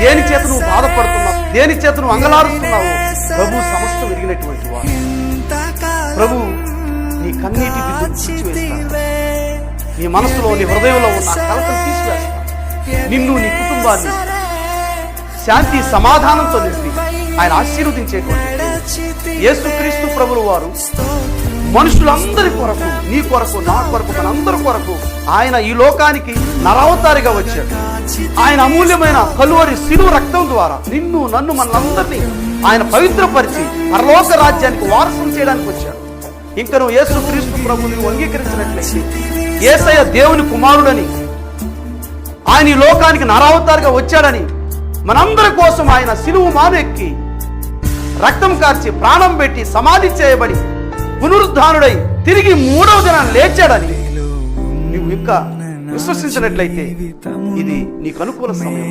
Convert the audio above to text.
దేని చేత నువ్వు బాధపడుతున్నావు? దేని చేత నువ్వు అంగలారుస్తున్నావు? ప్రభు సమస్తం ఎరిగినటువంటి వాడు. ప్రభు నీ కన్నీటి. నీ మనసులో నీ హృదయంలో ఉన్న కలతను తీసివేస్తాడు నిన్ను నీ కుటుంబాన్ని శాంతి సమాధానంతో నింపి ఆయన ఆశీర్వదించేటువంటి యేసుక్రీస్తు ప్రభులు వారు మనుషులందరి కొరకు నీ కొరకు నా కొరకు మనందరి కొరకు ఆయన ఈ లోకానికి నరవతారిగా వచ్చాడు. ఆయన అమూల్యమైన కలువరి శిలువ రక్తం ద్వారా నిన్ను నన్ను మనందరినీ ఆయన పవిత్రపరిచి పరలోక రాజ్యానికి వారసం చేయడానికి వచ్చాడు. ఇంకా నువ్వు యేసు క్రీస్తు ప్రభుని అంగీకరించినట్లయితే ఏసయ్య దేవుని కుమారుడని ఆయన ఈ లోకానికి నరావతారిగా వచ్చాడని మనందరి కోసం ఆయన సిలువు మానెక్కి రక్తం కార్చి ప్రాణం పెట్టి సమాధి చేయబడి పునరుద్ధానుడై తిరిగి మూడవ దినం లేచాడని నువ్వు ఇంకా విశ్వసించినట్లయితే ఇది నీకు అనుకూల సమయం.